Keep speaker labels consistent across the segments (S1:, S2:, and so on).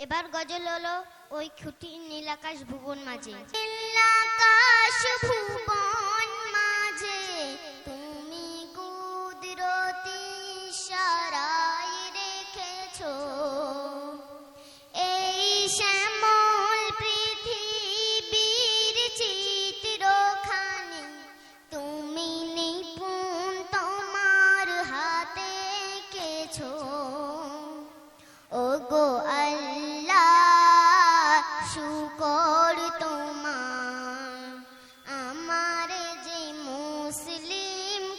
S1: এবার গজল হলো ওই খুঁটি নীলাকাশ ভুবন মাঝে। নীলাকাশ ভুবন মাঝে তুমি কুদরতি সারাই রেখেছো।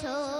S1: করেছ